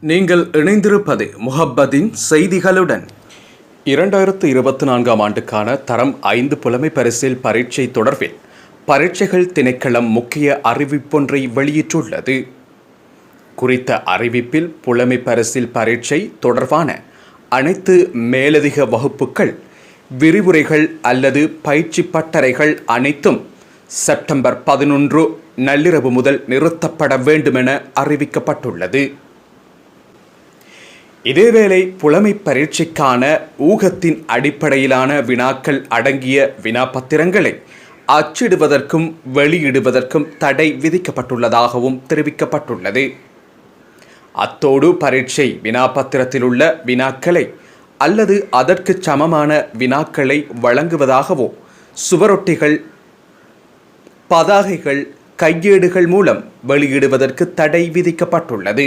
நீங்கள் இணைந்திருப்பது முஹப்பதின் செய்திகளுடன். இரண்டாயிரத்து இருபத்தி நான்காம் ஆண்டுக்கான தரம் ஐந்து புலமை பரிசில் பரீட்சை தொடர்பில் பரீட்சைகள் திணைக்களம் முக்கிய அறிவிப்பொன்றை வெளியிட்டுள்ளது. குறித்த அறிவிப்பில் புலமை பரிசில் பரீட்சை தொடர்பான அனைத்து மேலதிக வகுப்புகள் விரிவுரைகள் அல்லது பயிற்சி பட்டறைகள் அனைத்தும் செப்டம்பர் பதினொன்று நள்ளிரவு முதல் நிறுத்தப்பட வேண்டுமென அறிவிக்கப்பட்டுள்ளது. இதேவேளை புலமை பரீட்சைக்கான ஊகத்தின் அடிப்படையிலான வினாக்கள் அடங்கிய வினாப்பத்திரங்களை அச்சிடுவதற்கும் வெளியிடுவதற்கும் தடை விதிக்கப்பட்டுள்ளதாகவும் தெரிவிக்கப்பட்டுள்ளது. அத்தோடு பரீட்சை வினாபத்திரத்தில் உள்ள வினாக்களை அல்லது அதற்கு சமமான வினாக்களை வழங்குவதாகவோ சுவரொட்டிகள் பதாகைகள் கையேடுகள் மூலம் வெளியிடுவதற்கு தடை விதிக்கப்பட்டுள்ளது.